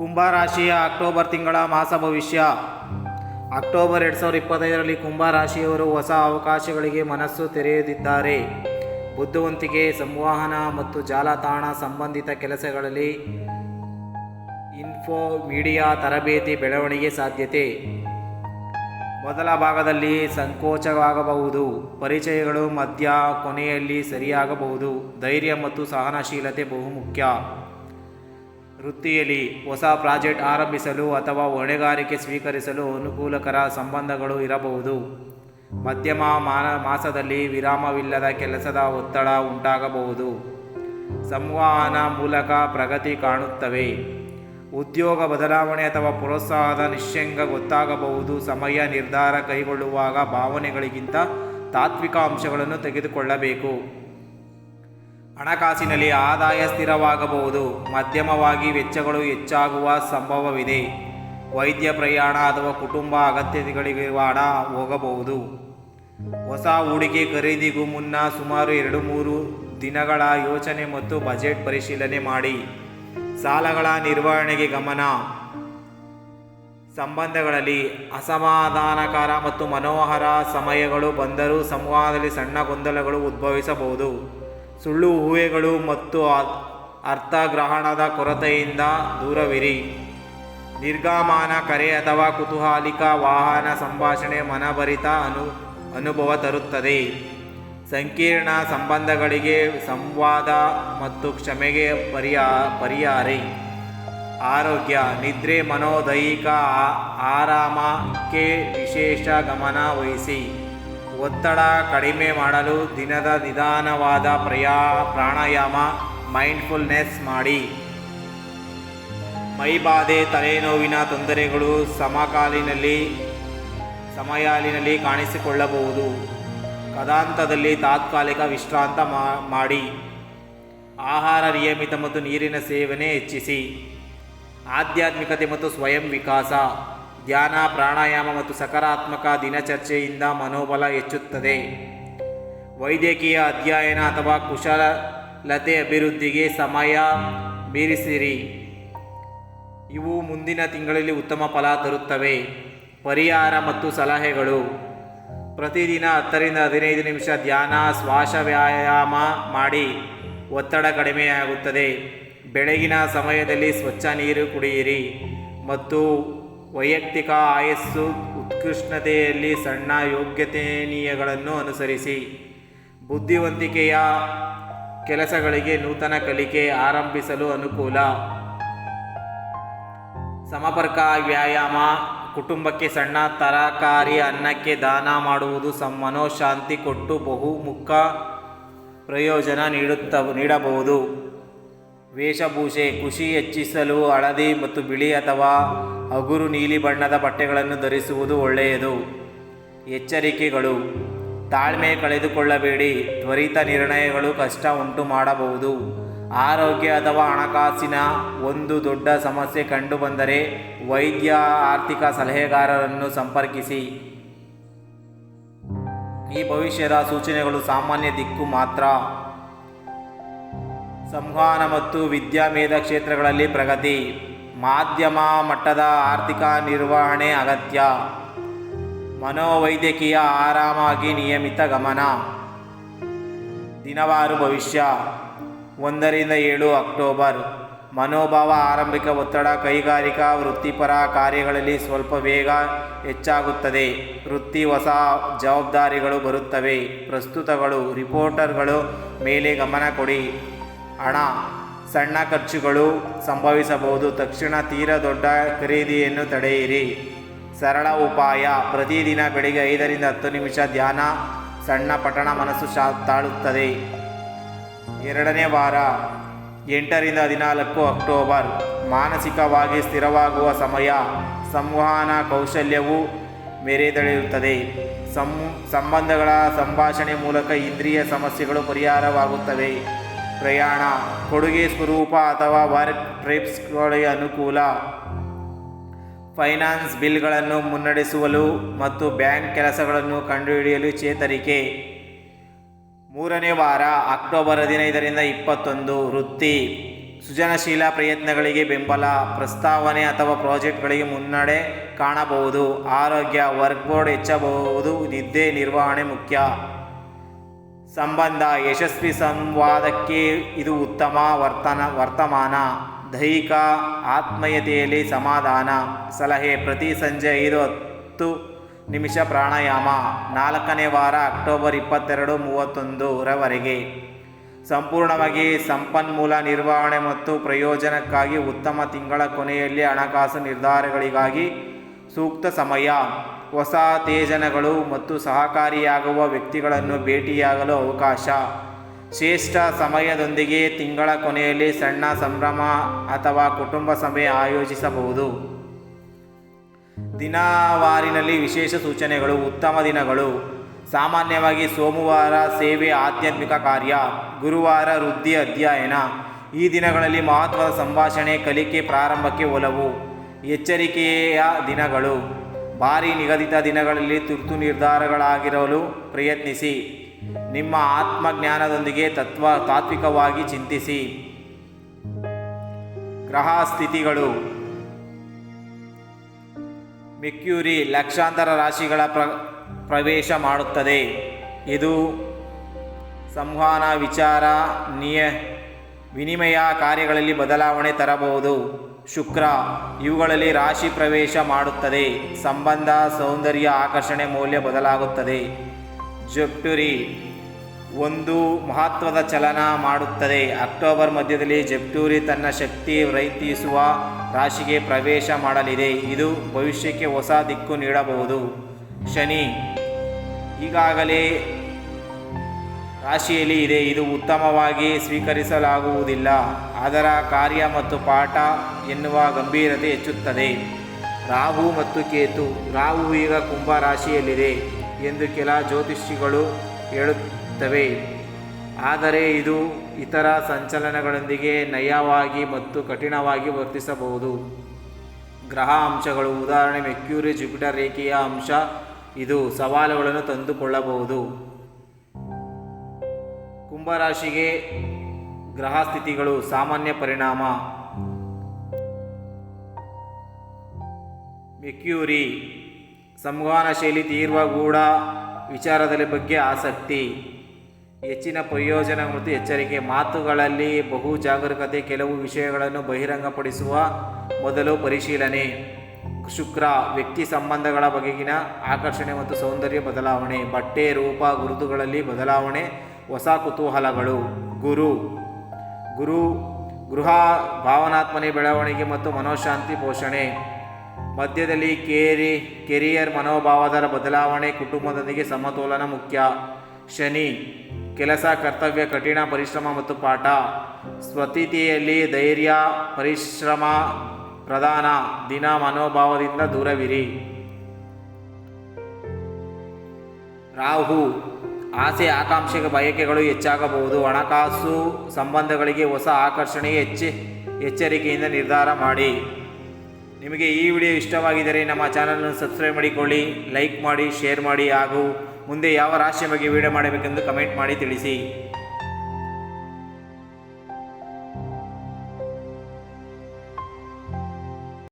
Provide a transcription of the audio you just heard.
ಕುಂಭರಾಶಿಯ October ತಿಂಗಳ ಮಾಸ ಭವಿಷ್ಯ. ಅಕ್ಟೋಬರ್ ಎರಡು ಸಾವಿರದ ಇಪ್ಪತ್ತೈದರಲ್ಲಿ ಕುಂಭರಾಶಿಯವರು ಹೊಸ ಅವಕಾಶಗಳಿಗೆ ಮನಸ್ಸು ತೆರೆಯದಿದ್ದಾರೆ. ಬುದ್ಧಿವಂತಿಕೆ, ಸಂವಹನ ಮತ್ತು ಜಾಲತಾಣ ಸಂಬಂಧಿತ ಕೆಲಸಗಳಲ್ಲಿ ಇನ್ಫೋ ಮೀಡಿಯಾ ತರಬೇತಿ, ಬೆಳವಣಿಗೆ ಸಾಧ್ಯತೆ. ಮೊದಲ ಭಾಗದಲ್ಲಿ ಸಂಕೋಚವಾಗಬಹುದು. ಪರಿಚಯಗಳು ಮಧ್ಯ ಕೊನೆಯಲ್ಲಿ ಸರಿಯಾಗಬಹುದು. ಧೈರ್ಯ ಮತ್ತು ಸಹನಶೀಲತೆ ಬಹುಮುಖ್ಯ. ವೃತ್ತಿಯಲ್ಲಿ ಹೊಸ ಪ್ರಾಜೆಕ್ಟ್ ಆರಂಭಿಸಲು ಅಥವಾ ಹೊಣೆಗಾರಿಕೆ ಸ್ವೀಕರಿಸಲು ಅನುಕೂಲಕರ ಸಂಬಂಧಗಳು ಇರಬಹುದು. ಮಧ್ಯಮ ಮಾನ ಮಾಸದಲ್ಲಿ ವಿರಾಮವಿಲ್ಲದ ಕೆಲಸದ ಒತ್ತಡ ಉಂಟಾಗಬಹುದು. ಸಂವಹನ ಮೂಲಕ ಪ್ರಗತಿ ಕಾಣುತ್ತವೆ. ಉದ್ಯೋಗ ಬದಲಾವಣೆ ಅಥವಾ ಪ್ರೋತ್ಸಾಹದ ನಿಶ್ಯಂಗ ಗೊತ್ತಾಗಬಹುದು. ಸಮಯ ನಿರ್ಧಾರ ಕೈಗೊಳ್ಳುವಾಗ ಭಾವನೆಗಳಿಗಿಂತ ತಾತ್ವಿಕ ಅಂಶಗಳನ್ನು ತೆಗೆದುಕೊಳ್ಳಬೇಕು. ಹಣಕಾಸಿನಲ್ಲಿ ಆದಾಯ ಸ್ಥಿರವಾಗಬಹುದು. ಮಧ್ಯಮವಾಗಿ ವೆಚ್ಚಗಳು ಹೆಚ್ಚಾಗುವ ಸಂಭವವಿದೆ. ವೈದ್ಯ ಪ್ರಯಾಣ ಅಥವಾ ಕುಟುಂಬ ಅಗತ್ಯತೆಗಳಿಗೆ ಹಣ ಹೋಗಬಹುದು. ಹೊಸ ಹೂಡಿಕೆ ಖರೀದಿಗೂ ಮುನ್ನ ಸುಮಾರು ಎರಡು ಮೂರು ದಿನಗಳ ಯೋಚನೆ ಮತ್ತು ಬಜೆಟ್ ಪರಿಶೀಲನೆ ಮಾಡಿ. ಸಾಲಗಳ ನಿರ್ವಹಣೆಗೆ ಗಮನ. ಸಂಬಂಧಗಳಲ್ಲಿ ಅಸಮಾಧಾನಕರ ಮತ್ತು ಮನೋಹರ ಸಮಯಗಳು ಬಂದರೂ ಸಂವಾದದಲ್ಲಿ ಸಣ್ಣ ಗೊಂದಲಗಳು ಉದ್ಭವಿಸಬಹುದು. ಸುಳ್ಳು ಊಹೆಗಳು ಮತ್ತು ಅರ್ಥಗ್ರಹಣದ ಕೊರತೆಯಿಂದ ದೂರವಿರಿ. ನಿರ್ಗಮಾನ ಕರೆ ಅಥವಾ ಕುತೂಹಲಿಕ ವಾಹನ ಸಂಭಾಷಣೆ ಮನಭರಿತ ಅನು, ಅನುಭವ ತರುತ್ತದೆ. ಸಂಕೀರ್ಣ ಸಂಬಂಧಗಳಿಗೆ ಸಂವಾದ ಮತ್ತು ಕ್ಷಮೆಗೆ ಪರಿಹಾ ಪರಿಹಾರಿ ಆರೋಗ್ಯ, ನಿದ್ರೆ, ಮನೋದೈಹಿಕ ಆರಾಮಕ್ಕೆ ವಿಶೇಷ ಗಮನ ವಹಿಸಿ. ಒತ್ತಡ ಕಡಿಮೆ ಮಾಡಲು ದಿನದ ನಿಧಾನವಾದ ಪ್ರಯಾ, ಪ್ರಾಣಾಯಾಮ ಮೈಂಡ್ಫುಲ್ನೆಸ್ ಮಾಡಿ. ಮೈಬಾಧೆ ತಲೆನೋವಿನ ತೊಂದರೆಗಳು ಸಮಕಾಲಿನಲ್ಲಿ, ಸಮಯಾಲಿನಲ್ಲಿ ಕಾಣಿಸಿಕೊಳ್ಳಬಹುದು. ಕದಾಂತದಲ್ಲಿ ತಾತ್ಕಾಲಿಕ ವಿಶ್ರಾಂತ ಮಾಡಿ. ಆಹಾರ ನಿಯಮಿತ ಮತ್ತು ನೀರಿನ ಸೇವನೆ ಹೆಚ್ಚಿಸಿ. ಆಧ್ಯಾತ್ಮಿಕತೆ ಮತ್ತು ಸ್ವಯಂ ವಿಕಾಸ. ಧ್ಯಾನ, ಪ್ರಾಣಾಯಾಮ ಮತ್ತು ಸಕಾರಾತ್ಮಕ ದಿನಚರ್ಚೆಯಿಂದ ಮನೋಬಲ ಹೆಚ್ಚುತ್ತದೆ. ವೈದ್ಯಕೀಯ ಅಧ್ಯಯನ ಅಥವಾ ಕುಶಲತೆ ಅಭಿವೃದ್ಧಿಗೆ ಸಮಯ ಮೀರಿಸಿರಿ. ಇವು ಮುಂದಿನ ತಿಂಗಳಲ್ಲಿ ಉತ್ತಮ ಫಲ ತರುತ್ತವೆ. ಪರಿಹಾರ ಮತ್ತು ಸಲಹೆಗಳು. ಪ್ರತಿದಿನ ಹತ್ತರಿಂದ ಹದಿನೈದು ನಿಮಿಷ ಧ್ಯಾನ, ಶ್ವಾಸ ವ್ಯಾಯಾಮ ಮಾಡಿ. ಒತ್ತಡ ಕಡಿಮೆಯಾಗುತ್ತದೆ ಬೆಳಗಿನ ಸಮಯದಲ್ಲಿ ಸ್ವಚ್ಛ ನೀರು ಕುಡಿಯಿರಿ ಮತ್ತು ವೈಯಕ್ತಿಕ ಆಯಸ್ಸು ಉತ್ಕೃಷ್ಟತೆಯಲ್ಲಿ ಸಣ್ಣ ಯೋಗ್ಯತೆನೀಯಗಳನ್ನು ಅನುಸರಿಸಿ. ಬುದ್ಧಿವಂತಿಕೆಯ ಕೆಲಸಗಳಿಗೆ ನೂತನ ಕಲಿಕೆ ಆರಂಭಿಸಲು ಅನುಕೂಲ. ಸಮಪರ್ಕ, ವ್ಯಾಯಾಮ, ಕುಟುಂಬಕ್ಕೆ ಸಣ್ಣ ತರಕಾರಿ ಅನ್ನಕ್ಕೆ ದಾನ ಮಾಡುವುದು ಮನೋಶಾಂತಿ ಕೊಟ್ಟು ಬಹುಮುಖ ಪ್ರಯೋಜನ ನೀಡುತ್ತ ನೀಡಬಹುದು. ವೇಷಭೂಷೆ, ಖುಷಿ ಹೆಚ್ಚಿಸಲು ಹಳದಿ ಮತ್ತು ಬಿಳಿ ಅಥವಾ ಹಗುರು ನೀಲಿ ಬಣ್ಣದ ಬಟ್ಟೆಗಳನ್ನು ಧರಿಸುವುದು ಒಳ್ಳೆಯದು. ಎಚ್ಚರಿಕೆಗಳು. ತಾಳ್ಮೆ ಕಳೆದುಕೊಳ್ಳಬೇಡಿ. ತ್ವರಿತ ನಿರ್ಣಯಗಳು ಕಷ್ಟ ಉಂಟು ಮಾಡಬಹುದು. ಆರೋಗ್ಯ ಅಥವಾ ಹಣಕಾಸಿನ ಒಂದು ದೊಡ್ಡ ಸಮಸ್ಯೆ ಕಂಡುಬಂದರೆ ವೈದ್ಯ, ಆರ್ಥಿಕ ಸಲಹೆಗಾರರನ್ನು ಸಂಪರ್ಕಿಸಿ. ಈ ಭವಿಷ್ಯದ ಸೂಚನೆಗಳು ಸಾಮಾನ್ಯ ದಿಕ್ಕು ಮಾತ್ರ. ಸಂವಹನ ಮತ್ತು ವಿದ್ಯಾಮೇಧ ಕ್ಷೇತ್ರಗಳಲ್ಲಿ ಪ್ರಗತಿ. ಮಾಧ್ಯಮ ಮಟ್ಟದ ಆರ್ಥಿಕ ನಿರ್ವಹಣೆ ಅಗತ್ಯ. ಮನೋವೈದ್ಯಕೀಯ ಆರಾಮಾಗಿ ನಿಯಮಿತ ಗಮನ. ದಿನವಾರು ಭವಿಷ್ಯ. ಒಂದರಿಂದ ಏಳು ಅಕ್ಟೋಬರ್. ಮನೋಭಾವ ಆರಂಭಿಕ ಒತ್ತಡ ಕೈಗಾರಿಕಾ ವೃತ್ತಿಪರ ಕಾರ್ಯಗಳಲ್ಲಿ ಸ್ವಲ್ಪ ವೇಗ ಹೆಚ್ಚಾಗುತ್ತದೆ. ವೃತ್ತಿ ಹೊಸ ಜವಾಬ್ದಾರಿಗಳು ಬರುತ್ತವೆ. ಪ್ರಸ್ತುತಗಳು, ರಿಪೋರ್ಟರ್ಗಳು ಮೇಲೆ ಗಮನ ಕೊಡಿ. ಹಣ ಸಣ್ಣ ಖರ್ಚುಗಳು ಸಂಭವಿಸಬಹುದು. ತಕ್ಷಣ ತೀರ ದೊಡ್ಡ ಖರೀದಿಯನ್ನು ತಡೆಯಿರಿ. ಸರಳ ಉಪಾಯ. ಪ್ರತಿದಿನ ಬೆಳಿಗ್ಗೆ ಐದರಿಂದ ಹತ್ತು ನಿಮಿಷ ಧ್ಯಾನ. ಸಣ್ಣ ಪಠಣ ಮನಸ್ಸು ಶಾ, ತಾಳುತ್ತದೆ. ಎರಡನೇ ವಾರ, ಎಂಟರಿಂದ ಹದಿನಾಲ್ಕು ಅಕ್ಟೋಬರ್. ಮಾನಸಿಕವಾಗಿ ಸ್ಥಿರವಾಗುವ ಸಮಯ. ಸಂವಹನ ಕೌಶಲ್ಯವು ಮೆರೆದಳೆಯುತ್ತದೆ ಸಂ, ಸಂಬಂಧಗಳ ಸಂಭಾಷಣೆ ಮೂಲಕ ಇಂದ್ರಿಯ ಸಮಸ್ಯೆಗಳು ಪರಿಹಾರವಾಗುತ್ತವೆ. ಪ್ರಯಾಣ, ಕೊಡುಗೆ ಸ್ವರೂಪ ಅಥವಾ ವರ್ಕ್ ಟ್ರಿಪ್ಸ್ಗಳಿಗೆ ಅನುಕೂಲ. ಫೈನಾನ್ಸ್ ಬಿಲ್ಗಳನ್ನು ಮುನ್ನಡೆಸುವಲು ಮತ್ತು ಬ್ಯಾಂಕ್ ಕೆಲಸಗಳನ್ನು ಕಂಡುಹಿಡಿಯಲು ಚೇತರಿಕೆ. ಮೂರನೇ ವಾರ, ಅಕ್ಟೋಬರ್ ಹದಿನೈದರಿಂದ ಇಪ್ಪತ್ತೊಂದು, ವೃತ್ತಿ. ಸೃಜನಶೀಲ ಪ್ರಯತ್ನಗಳಿಗೆ ಬೆಂಬಲ, ಪ್ರಸ್ತಾವನೆ ಅಥವಾ ಪ್ರಾಜೆಕ್ಟ್ಗಳಿಗೆ ಮುನ್ನಡೆ ಕಾಣಬಹುದು. ಆರೋಗ್ಯ ವರ್ಕ್ಬೋರ್ಡ್ ಹೆಚ್ಚಬಹುದು ನಿದ್ದೆ ನಿರ್ವಹಣೆ ಮುಖ್ಯ. ಸಂಬಂಧ ಯಶಸ್ವಿ ಸಂವಾದಕ್ಕೆ ಇದು ಉತ್ತಮ ವರ್ತನ, ವರ್ತಮಾನ. ದೈಹಿಕ ಆತ್ಮೀಯತೆಯಲ್ಲಿ ಸಮಾಧಾನ. ಸಲಹೆ, ಪ್ರತಿ ಸಂಜೆ ಐದು ಹತ್ತು ನಿಮಿಷ ಪ್ರಾಣಾಯಾಮ. ನಾಲ್ಕನೇ ವಾರ ಅಕ್ಟೋಬರ್ ಇಪ್ಪತ್ತೆರಡು ಮೂವತ್ತೊಂದರವರೆಗೆ ಸಂಪೂರ್ಣವಾಗಿ ಸಂಪನ್ಮೂಲ ನಿರ್ವಹಣೆ ಮತ್ತು ಪ್ರಯೋಜನಕ್ಕಾಗಿ ಉತ್ತಮ ತಿಂಗಳ ಕೊನೆಯಲ್ಲಿ ಹಣಕಾಸು ನಿರ್ಧಾರಗಳಿಗಾಗಿ ಸೂಕ್ತ ಸಮಯ. ಹೊಸ ತೇಜನಗಳು ಮತ್ತು ಸಹಕಾರಿಯಾಗುವ ವ್ಯಕ್ತಿಗಳನ್ನು ಭೇಟಿಯಾಗಲು ಅವಕಾಶ. ಶ್ರೇಷ್ಠ ಸಮಯದೊಂದಿಗೆ ತಿಂಗಳ ಕೊನೆಯಲ್ಲಿ ಸಣ್ಣ ಸಂಭ್ರಮ ಅಥವಾ ಕುಟುಂಬ ಸಭೆ ಆಯೋಜಿಸಬಹುದು. ದಿನವಾರಿನಲ್ಲಿ ವಿಶೇಷ ಸೂಚನೆಗಳು, ಉತ್ತಮ ದಿನಗಳು. ಸಾಮಾನ್ಯವಾಗಿ ಸೋಮವಾರ ಸೇವೆ ಆಧ್ಯಾತ್ಮಿಕ ಕಾರ್ಯ, ಗುರುವಾರ ವೃದ್ಧಿ ಅಧ್ಯಯನ. ಈ ದಿನಗಳಲ್ಲಿ ಮಹತ್ವದ ಸಂಭಾಷಣೆ, ಕಲಿಕೆ ಪ್ರಾರಂಭಕ್ಕೆ ಒಲವು. ಎಚ್ಚರಿಕೆಯ ದಿನಗಳು. ಭಾರಿ ನಿಗದಿತ ದಿನಗಳಲ್ಲಿ ತುರ್ತು ನಿರ್ಧಾರಗಳಾಗಿರಲು ಪ್ರಯತ್ನಿಸಿ. ನಿಮ್ಮ ಆತ್ಮಜ್ಞಾನದೊಂದಿಗೆ ತತ್ವ ತಾತ್ವಿಕವಾಗಿ ಚಿಂತಿಸಿ. ಗ್ರಹ ಸ್ಥಿತಿಗಳು. ಮೆಕ್ಯೂರಿ ಲಕ್ಷಾಂತರ ರಾಶಿಗಳ ಪ್ರ, ಪ್ರವೇಶ ಮಾಡುತ್ತದೆ. ಇದು ಸಂವಹನ, ವಿಚಾರ, ನಿಯ, ವಿನಿಮಯ ಕಾರ್ಯಗಳಲ್ಲಿ ಬದಲಾವಣೆ ತರಬಹುದು. ಶುಕ್ರ. ಇವುಗಳಲ್ಲಿ ರಾಶಿ ಪ್ರವೇಶ ಮಾಡುತ್ತದೆ. ಸಂಬಂಧ, ಸೌಂದರ್ಯ, ಆಕರ್ಷಣೆ, ಮೌಲ್ಯ ಬದಲಾಗುತ್ತದೆ. ಜಪ್ಟುರಿ. ಒಂದು ಮಹತ್ವದ ಚಲನ ಮಾಡುತ್ತದೆ. ಅಕ್ಟೋಬರ್ ಮಧ್ಯದಲ್ಲಿ ಜಪ್ಟೂರಿ ತನ್ನ ಶಕ್ತಿ ರೈತಿಸುವ ರಾಶಿಗೆ ಪ್ರವೇಶ ಮಾಡಲಿದೆ. ಇದು ಭವಿಷ್ಯಕ್ಕೆ ಹೊಸ ದಿಕ್ಕು ನೀಡಬಹುದು. ಶನಿ. ಈಗಾಗಲೇ ರಾಶಿಯಲ್ಲಿ ಇದೆ. ಇದು ಉತ್ತಮವಾಗಿ ಸ್ವೀಕರಿಸಲಾಗುವುದಿಲ್ಲ. ಅದರ ಕಾರ್ಯ ಮತ್ತು ಪಾಠ ಎನ್ನುವ ಗಂಭೀರತೆ ಹೆಚ್ಚುತ್ತದೆ. ರಾಹು ಮತ್ತು ಕೇತು, ರಾಹು ಈಗ ಕುಂಭ ರಾಶಿಯಲ್ಲಿದೆ ಎಂದು ಕೆಲ ಜ್ಯೋತಿಷಿಗಳು ಹೇಳುತ್ತವೆ. ಆದರೆ ಇದು ಇತರ ಸಂಚಲನಗಳೊಂದಿಗೆ ನಯವಾಗಿ ಮತ್ತು ಕಠಿಣವಾಗಿ ವರ್ತಿಸಬಹುದು. ಗ್ರಹ ಅಂಶಗಳು, ಉದಾಹರಣೆ ಮೆಕ್ಯೂರಿ, ಜುಪಿಟರ್ ರೇಖೆಯ ಅಂಶ, ಇದು ಸವಾಲುಗಳನ್ನು ತಂದುಕೊಳ್ಳಬಹುದು. ಕುಂಭರಾಶಿಗೆ ಗ್ರಹ ಸ್ಥಿತಿಗಳು ಸಾಮಾನ್ಯ ಪರಿಣಾಮ. ಮೆಕ್ಯೂರಿ ಸಂವಹನ ಶೈಲಿ ತೀರ್ವಗೂಢ ವಿಚಾರದಲ್ಲಿ ಬಗ್ಗೆ ಆಸಕ್ತಿ. ಹೆಚ್ಚಿನ ಪ್ರಯೋಜನ ಮತ್ತು ಎಚ್ಚರಿಕೆ. ಮಾತುಗಳಲ್ಲಿ ಬಹು ಜಾಗರೂಕತೆ, ಕೆಲವು ವಿಷಯಗಳನ್ನು ಬಹಿರಂಗಪಡಿಸುವ ಮೊದಲು ಪರಿಶೀಲನೆ. ಶುಕ್ರ, ವ್ಯಕ್ತಿ ಸಂಬಂಧಗಳ ಬಗೆಗಿನ ಆಕರ್ಷಣೆ ಮತ್ತು ಸೌಂದರ್ಯ ಬದಲಾವಣೆ. ಬಟ್ಟೆ, ರೂಪ, ಗುರುತುಗಳಲ್ಲಿ ಬದಲಾವಣೆ, ಹೊಸ ಕುತೂಹಲಗಳು. ಗುರು ಗುರು, ಗೃಹ ಭಾವನಾತ್ಮನೆ ಬೆಳವಣಿಗೆ ಮತ್ತು ಮನೋಶಾಂತಿ ಪೋಷಣೆ. ಮಧ್ಯದಲ್ಲಿ ಕೇರಿ, ಕೆರಿಯರ್ ಮನೋಭಾವದ ಬದಲಾವಣೆ, ಕುಟುಂಬದೊಂದಿಗೆ ಸಮತೋಲನ ಮುಖ್ಯ. ಶನಿ, ಕೆಲಸ, ಕರ್ತವ್ಯ, ಕಠಿಣ ಪರಿಶ್ರಮ ಮತ್ತು ಪಾಠ. ಸ್ವತಿಥಿಯಲ್ಲಿ ಧೈರ್ಯ, ಪರಿಶ್ರಮ ಪ್ರಧಾನ. ದಿನ ಮನೋಭಾವದಿಂದ ದೂರವಿರಿ. ರಾಹು ಆಸೆ ಆಕಾಂಕ್ಷೆಗೆ ಬಯಕೆಗಳು ಹೆಚ್ಚಾಗಬಹುದು. ಹಣಕಾಸು ಸಂಬಂಧಗಳಿಗೆ ಹೊಸ ಆಕರ್ಷಣೆ ಹೆಚ್ಚಿ, ಎಚ್ಚರಿಕೆಯಿಂದ ನಿರ್ಧಾರ ಮಾಡಿ. ನಿಮಗೆ ಈ ವಿಡಿಯೋ ಇಷ್ಟವಾಗಿದ್ದರೆ ನಮ್ಮ ಚಾನಲನ್ನು ಸಬ್ಸ್ಕ್ರೈಬ್ ಮಾಡಿಕೊಳ್ಳಿ, ಲೈಕ್ ಮಾಡಿ, ಶೇರ್ ಮಾಡಿ ಹಾಗೂ ಮುಂದೆ ಯಾವ ರಾಶಿಯ ಬಗ್ಗೆ ವಿಡಿಯೋ ಮಾಡಬೇಕೆಂದು ಕಮೆಂಟ್ ಮಾಡಿ ತಿಳಿಸಿ.